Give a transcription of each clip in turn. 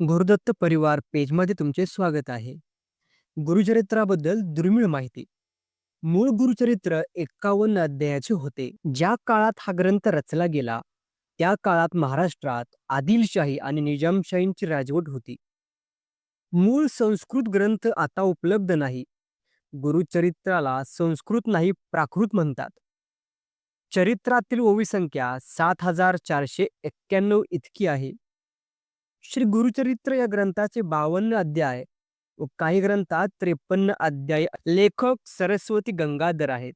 गुरुदत्त परिवार पेजमध्ये तुमचे स्वागत आहे. गुरुचरित्राबद्दल दुर्मिळ माहिती. मूळ गुरुचरित्र 51 अध्यायाचे होते. ज्या काळात हा ग्रंथ रचला गेला, त्या काळात महाराष्ट्रात आदिलशाही आणि निजामशाहींची राजवट होती. मूळ संस्कृत ग्रंथ आता उपलब्ध नाही. गुरुचरित्राला संस्कृत नाही प्राकृत म्हणतात. चरित्रातील ओवी संख्या 7491 इतकी आहे. श्री गुरुचरित्र या ग्रंथाचे 52 अध्याय व काही ग्रंथात 53 अध्याय लेखक सरस्वती गंगाधर आहेत.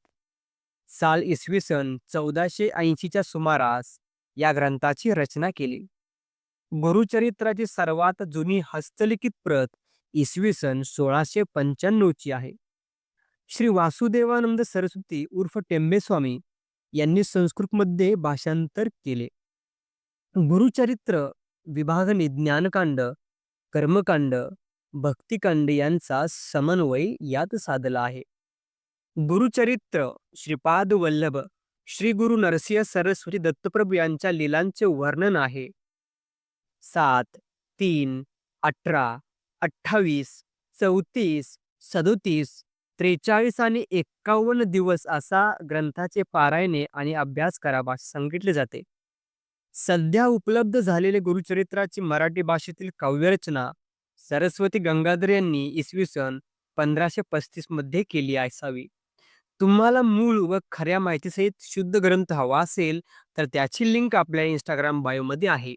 साल इसवी सन चौदाशे ऐंशीच्या सुमारास या ग्रंथाची रचना केली. गुरुचरित्राची सर्वात जुनी हस्तलिखित प्रत इसवी सन 1695 ची आहे. श्री वासुदेवानंद सरस्वती उर्फ टेंबेस्वामी यांनी संस्कृतमध्ये भाषांतर केले. गुरुचरित्र विभागणी ज्ञानकांड, कर्मकांड, भक्तिकांड यांचा समन्वय यात साधला आहे. गुरुचरित्र श्रीपाद वल्लभ श्री गुरु नरसिंह सरस्वती दत्तप्रभू यांच्या लीलांचे वर्णन आहे. सात तीन अठरा अठ्ठावीस चौतीस सदोतीस त्रेचाळीस आणि एक्कावन्न दिवस असा ग्रंथाचे पारायणे आणि अभ्यास करावा सांगितले जाते. सध्या उपलब्ध झालेले गुरुचरित्राची मराठी भाषेतील काव्यरचना सरस्वती गंगाधर यांनी इसवी सन पंधराशे पस्तीसमध्ये केली असावी. तुम्हाला मूळ व खऱ्या माहितीसहित शुद्ध ग्रंथ हवा असेल तर त्याची लिंक आपल्या इंस्टाग्राम बायोमध्ये आहे.